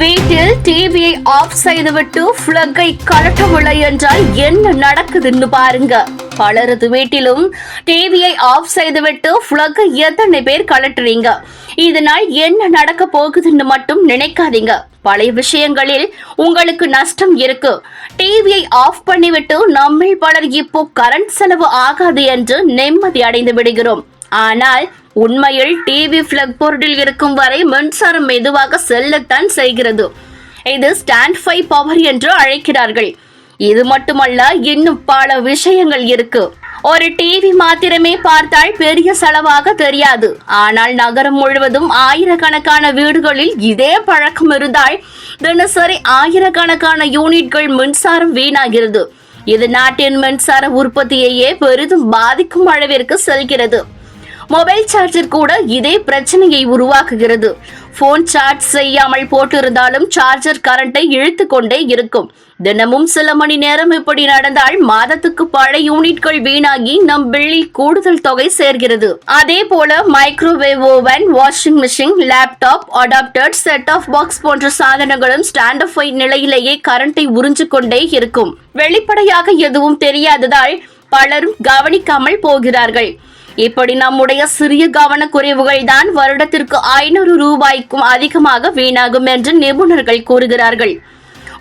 வீட்டில் டிவியை ஆஃப் செய்துவிட்டு பிளக்கை கலட்டவில்லை என்றால் என்ன நடக்குதுன்னு பாருங்க. பலரது வீட்டிலும் டிவியை ஆஃப் செய்துவிட்டு பிளக் எத்தனை பேர் கலட்டுறீங்க இதனால் என்ன நடக்க போகுதுன்னு மட்டும் நினைக்காதீங்க. பழைய விஷயங்களில் உங்களுக்கு நஷ்டம் இருக்கு. டிவியை ஆஃப் பண்ணிவிட்டு நம்மில் பலர் இப்போ கரண்ட் செலவு ஆகாது என்று நிம்மதி அடைந்து விடுகிறோம். ஆனால் உண்மையில் டிவி பிளக் போர்டில் இருக்கும் வரை மின்சாரம் மெதுவாக செல்லத்தான் செய்கிறது. இது ஸ்டாண்ட் ஃபை பவர் என்று அழைக்கிறார்கள். இது மட்டுமல்ல இன்னும் பல விஷயங்கள் இருக்கு. ஒரு டிவி மாத்திரமே பார்த்தால் பெரிய செலவாக தெரியாது. ஆனால் நகரம் முழுவதும் ஆயிரக்கணக்கான வீடுகளில் இதே பழக்கம் இருந்தால் தினசரி ஆயிரக்கணக்கான யூனிட்கள் மின்சாரம் வீணாகிறது. இது நாட்டின் மின்சார உற்பத்தியையே பெரிதும் பாதிக்கும் அளவிற்கு செல்கிறது. மொபைல் சார்ஜர் கூட இதே பிரச்சனையை உருவாக்குகிறது. போன் சார்ஜ் செய்யாமல் போட்டிருந்தாலும் சார்ஜர் கரண்டை இழுத்து கொண்டே இருக்கும். தினமும் சில மணி நேரம் இப்படி நடந்தால் மாதத்துக்கு பல யூனிட்கள் வீணாகி நம் பில்லில் கூடுதல் தொகை சேர்கிறது. அதே போல microwave oven washing machine laptop adapter set off box போன்ற சாதனங்களும் ஸ்டாண்ட் அப் நிலையிலேயே கரண்டை உறிஞ்சு கொண்டே இருக்கும். வெளிப்படையாக எதுவும் தெரியாததால் பலரும் கவனிக்காமல் போகிறார்கள். இப்படி நம்முடைய சிறிய கவனக்குறைவுகள் தான் வருடத்திற்கு ஐநூறு ரூபாய்க்கும் அதிகமாக வீணாகும் என்று நிபுணர்கள் கூறுகிறார்கள்.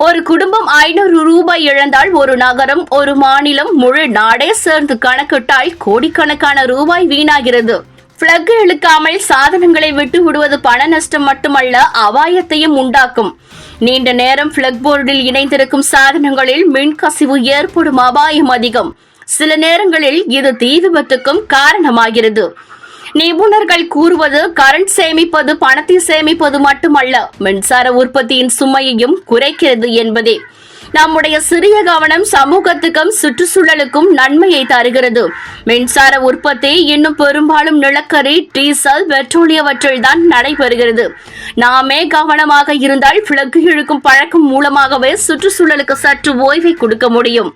ஒரு குடும்பம் ஐநூறு ரூபாய் இழந்தால் ஒரு நகரம் ஒரு மாநிலம் முழு நாடே சேர்ந்து கணக்கிட்டால் கோடிக்கணக்கான ரூபாய் வீணாகிறது. பிளக் இழுக்காமல் சாதனங்களை விட்டு விடுவது பண நஷ்டம் மட்டுமல்ல அபாயத்தையும் உண்டாக்கும். நீண்ட நேரம் பிளக் போர்டில் இணைந்திருக்கும் சாதனங்களில் மின்கசிவு ஏற்படும் அபாயம் அதிகம். சில நேரங்களில் இது தீ விபத்துக்கும் காரணமாகிறது. நிபுணர்கள் கூறுவது கரண்ட் சேமிப்பது பணத்தை சேமிப்பது மட்டுமல்ல மின்சார உற்பத்தியின் சுமையையும் குறைக்கிறது என்பதே. நம்முடைய சிறிய கவனம் சமூகத்துக்கும் சுற்றுச்சூழலுக்கும் நன்மையை தருகிறது. மின்சார உற்பத்தி இன்னும் பெரும்பாலும் நிலக்கரி டீசல் பெட்ரோலியவற்றில் தான் நடைபெறுகிறது. நாமே கவனமாக இருந்தால் பிளக்கு இழுக்கும் பழக்கம் மூலமாகவே சுற்றுச்சூழலுக்கு சற்று ஓய்வை கொடுக்க முடியும்.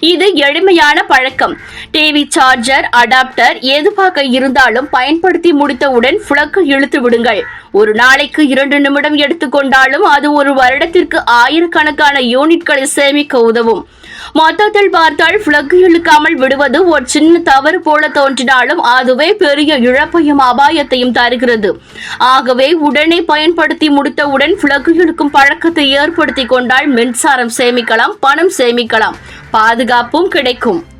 இது எளிமையான பழக்கம். டிவி சார்ஜர் அடாப்டர் எதுவாக இருந்தாலும் பயன்படுத்தி முடித்தவுடன் புழக்கு இழுத்து விடுங்கள். ஒரு நாளைக்கு இரண்டு நிமிடம் எடுத்துக்கொண்டாலும் அது ஒரு வருடத்திற்கு ஆயிரக்கணக்கான யூனிட் பொருட்களை சேமிக்க உதவும். மொத்தத்தில் பார்த்தால் பிளக் இழுக்காமல் விடுவது ஒரு சின்ன தவறு போல தோன்றினாலும் அதுவே பெரிய இழப்பையும் அபாயத்தையும் தருகிறது. ஆகவே உடனே பயன்படுத்தி முடித்தவுடன் பிளக் இழுக்கும் பழக்கத்தை ஏற்படுத்தி கொண்டால் மின்சாரம் சேமிக்கலாம் பணம் சேமிக்கலாம் பாதுகாப்பும் கிடைக்கும்.